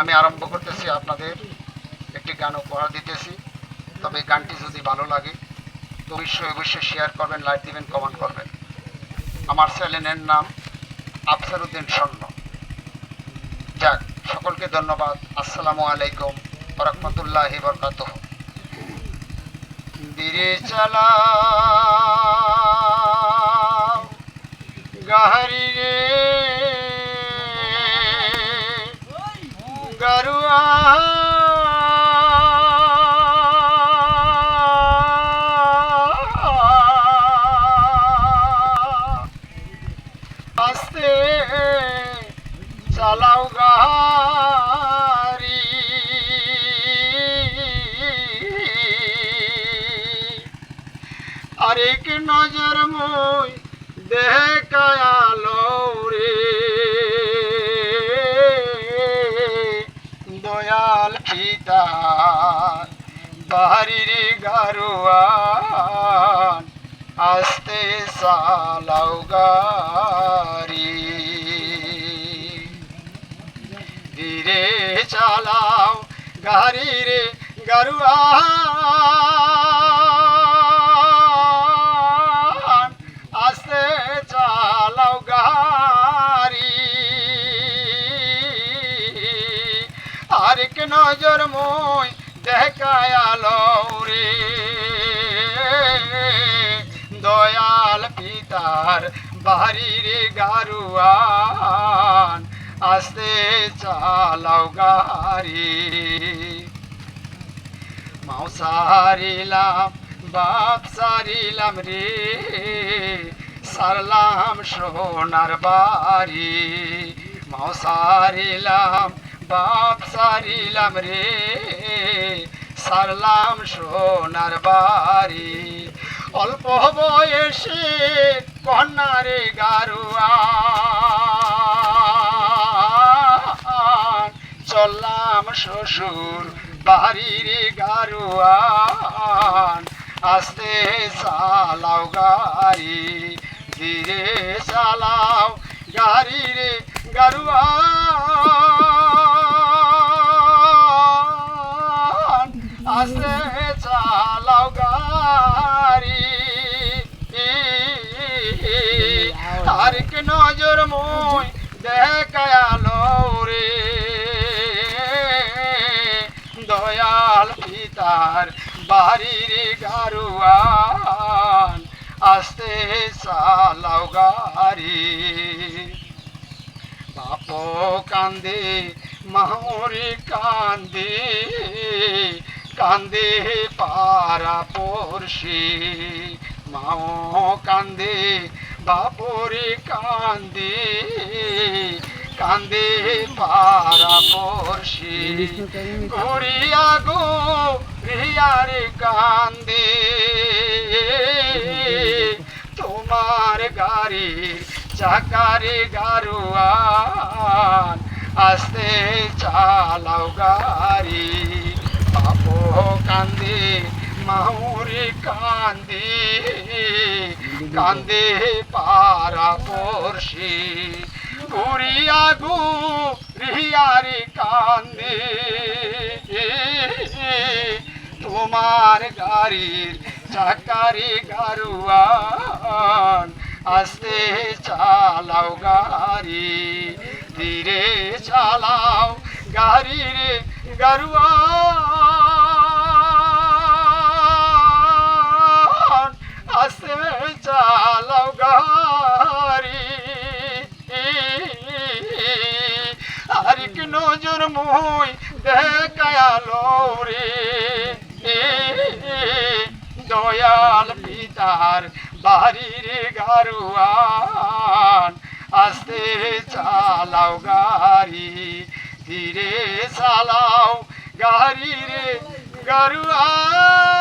আমি আরম্ভ করতেছি আপনাদের একটি গান উপহার দিতেছি। তবে গানটি যদি ভালো লাগে, তো অবশ্যই অবশ্যই শেয়ার করবেন লাইক দিবেন কমেন্ট করবেন। আমার চ্যানেলের নাম আফসার উদ্দিন স্বর্ণ। যাক, সকলকে ধন্যবাদ। আসসালামু আলাইকুম রহমতুল্লাহ বরকাত দিরে চালা আস্তে চালাও গাহারি আরেক নজর মই দেখায়ালো রে। দয়াল পিতা বাহারির গারুয়ান। আস্তে সালাও গারি ধীরে চালাও গাড়ি রে গারুয়ান আস্তে চালাও গাড়ি। আরেক নজর মই দেখায়ালো রে। দয়াল পিতার বাড়ির গারুয়ান। আস্তে চালাও গাড়ি। মাও সারিলাম, বাপ সারিলাম রে। সারলাম সোনার বাড়ি। মাও সারিলাম, বাপ সারিলাম রে। সারলাম সোনার বাড়ি। অল্প বয়সে কন্যারে গারুয়া। চললাম শ্বশুর বাড়ির গারুয়ান আস্তে চালাও গাড়ি, ধীরে চালাও গাড়ি রে গারুয়ান নজর মই দেখায়ালো রে। দয়াল পিতার বাড়ির গারুয়ান, আস্তে চালাও গাড়ি। বাপ কান্দে, মাহরি কান্দে কান্দে পারা পড়শি। মাও কান্দে বাপরে কান্দে কান্দে পারা পড়শি। ঘুরিয়া গো রিয়ারে কান্দে। তোমার গাড়ির চাকারে গারুয়ান, আস্তে চালাও গাড়ি। বাপো কান্দে মাহুরি কান্দে কান্দে পারা পড়শি, ঘুরিয়া গু, রিয়ারে কান্দে। তোমার গাড়ির চাকারে গারুয়ান, আস্তে চালাও গাড়ি, ধীরে চালাও গাড়ি রে গারুয়ান। চালাও গাড়ি আরেক নজর মই দেখায়ালো রে দয়াল পিতার বাড়ির গারুয়ান, আস্তে চালাও গাড়ি ধীরে চালাও গাড়ি রে গারুয়ান।